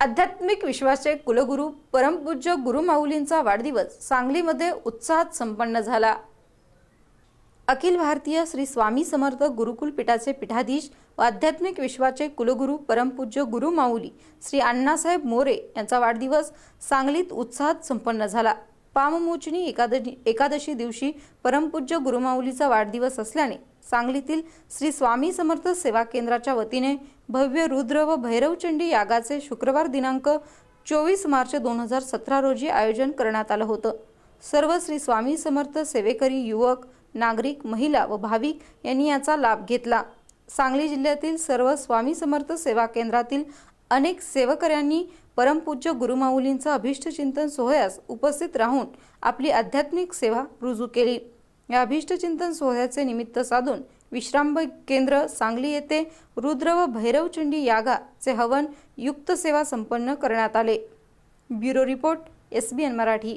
आध्यात्मिक विश्वाचे कुलगुरू परमपूज्य गुरुमाऊलींचा वाढदिवस सांगलीमध्ये उत्साहात संपन्न झाला. अखिल भारतीय श्री स्वामी समर्थ गुरुकुल पीठाचे पीठाधीश व आध्यात्मिक विश्वाचे कुलगुरू परमपूज्य गुरुमाऊली श्री अण्णासाहेब मोरे यांचा वाढदिवस सांगलीत उत्साहात संपन्न झाला. पाममोचनी एकादशी एकादशी दिवशी परमपूज्य गुरुमाऊलीचा वाढदिवस असल्याने सांगलीतील श्री स्वामी समर्थ सेवा केंद्राच्या वतीने भव्य रुद्र व भैरवचंडी यागाचे शुक्रवार दिनांक चोवीस मार्च दोन हजार सतरा रोजी आयोजन करण्यात आलं होतं. सर्व श्री स्वामी समर्थ सेवेकरी युवक नागरिक महिला व भाविक यांनी याचा लाभ घेतला. सांगली जिल्ह्यातील सर्व स्वामी समर्थ सेवा केंद्रातील अनेक सेवकऱ्यांनी परमपूज्य गुरुमाऊलींचा अभिष्टचिंतन सोहळ्यास उपस्थित राहून आपली आध्यात्मिक सेवा रुजू केली. या अभिष्टचिंतन सोहळ्याचे निमित्त साधून विश्राम केंद्र सांगली येथे रुद्र व भैरवचंडी यागाचे हवन युक्त सेवा संपन्न करण्यात आले. Bureau report S B N Marathi.